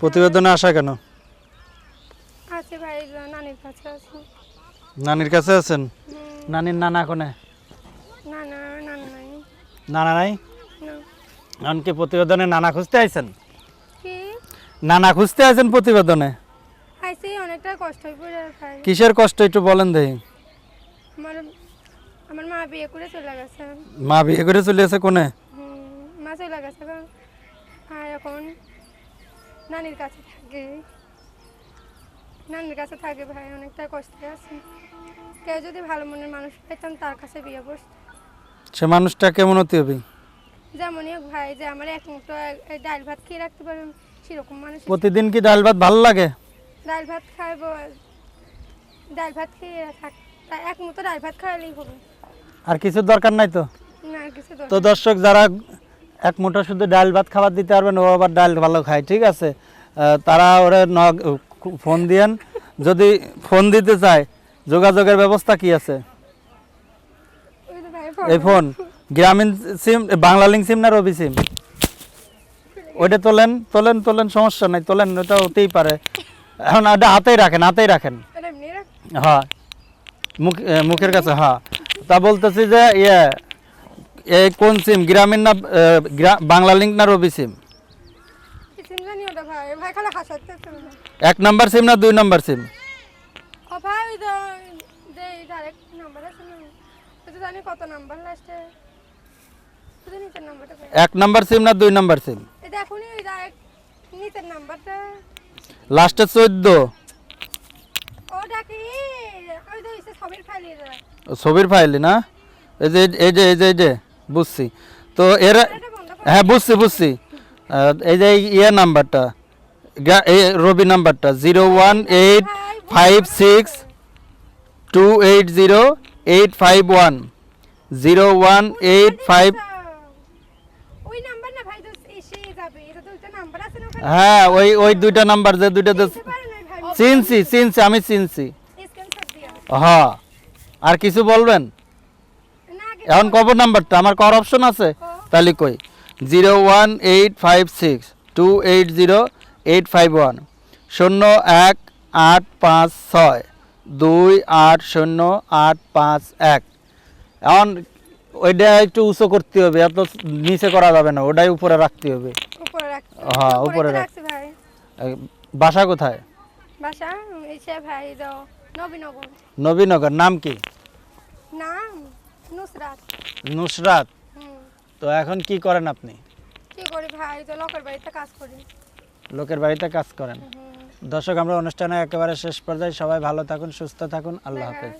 প্রতিবেদনে আসা কেন? আছে ভাই নানির কাছে আছে। নানির কাছে আছেন? নানির নানা কোনে? না না না নাই। নানা নাই? না। এমনকি প্রতিবেদনে নানা খুঁজতে আইছেন? কি? নানা খুঁজতে আছেন প্রতিবেদনে? আইসি অনেকটা কষ্ট পড়ে ভাই। কিসের কষ্ট একটু বলেন দেখি। আমার আমার মা বিয়ে করে চলে গেছে। মা বিয়ে করে চলে এসে কোনে? মা চলে গেছে আর এখন নানির কাছে থাকে। নানির কাছে থাকে ভাই অনেকটা কষ্টে আছে। কেউ যদি ভালো মনের মানুষ পেতাম তার কাছে বিয়ে বসত। সে মানুষটা কেমন হতে হবে যেমনই হোক ভাই যে আমার এক মুঠো এই ডাল ভাত খেয়ে রাখতে পারবেন সেরকম মানুষ প্রতিদিন কি ডাল ভাত ভালো লাগে? ডাল ভাত খাইবো। ডাল ভাত খেয়ে থাক এক মুঠো ডাল ভাত খাওয়ালেই হবে। আর কিছু দরকার নাই তো? না কিছু তো দর্শক যারা এক মুঠো শুধু ডাল ভাত খাবার দিতে পারবেন ও আবার ডাল ভালো খায় ঠিক আছে? তারা ওরা ন- ফোন দিয়েন। যদি ফোন দিতে চায় যোগাযোগের ব্যবস্থা কি আছে? এই ফোন গ্রামীণ সিম বাংলা লিঙ্ক সিম না রবি সিম ওইটা তোলেন তোলেন তোলেন সমস্যা নাই তোলেন ওটা হতেই পারে। এখন ওটা হাতেই রাখেন হাতেই রাখেন। হ্যাঁ। মুখ মুখের কাছে হ্যাঁ। তা বলতেছি যে ইয়ে এই কোন সিম? গ্রামীণ না বাংলা লিঙ্ক না রবি সিম? এক নাম্বার সিম না দুই নাম্বার সিম? এক নাম্বার সিম না দুই নাম্বার সিম? লাস্টে চোদ্দ। ছবির ফাইলি না? এই যে এই যে এই যে এই যে। বুঝছি। তো এর হ্যাঁ বুঝছি বুঝছি। এই যে ইয়ে নাম্বারটা এই রবি নাম্বারটা zero one eight five six two eight zero eight five one. Zero one eight five হ্যাঁ ওই ওই দুইটা নাম্বার যে দুইটা চিনছি চিনছি আমি চিনছি। দিয়া। হ্যাঁ। আর কিছু বলবেন? এখন কব নাম্বারটা? আমার কর অপশন আছে? তাহলে কই? Zero one eight five six two eight zero eight five one. শূন্য এক আট পাঁচ ছয় দুই আট শূন্য আট পাঁচ এক। এখন ওইটা একটু উঁচু করতে হবে এত নিচে করা যাবে না ওটাই উপরে রাখতে হবে। হ্যাঁ, উপরে রাখ। বাসা কোথায়? বাসা ভাই নবীনগর। নবীনগর নাম কি? নাম নুসরাত। নুসরাত? তো এখন কি করেন আপনি? কি করি ভাই? তো লোকের বাড়িতে কাজ করি। লোকের বাড়িতে কাজ করেন? দর্শক আমরা অনুষ্ঠানে একেবারে শেষ পর্যায়ে সবাই ভালো থাকুন সুস্থ থাকুন। আল্লাহ হাফেজ।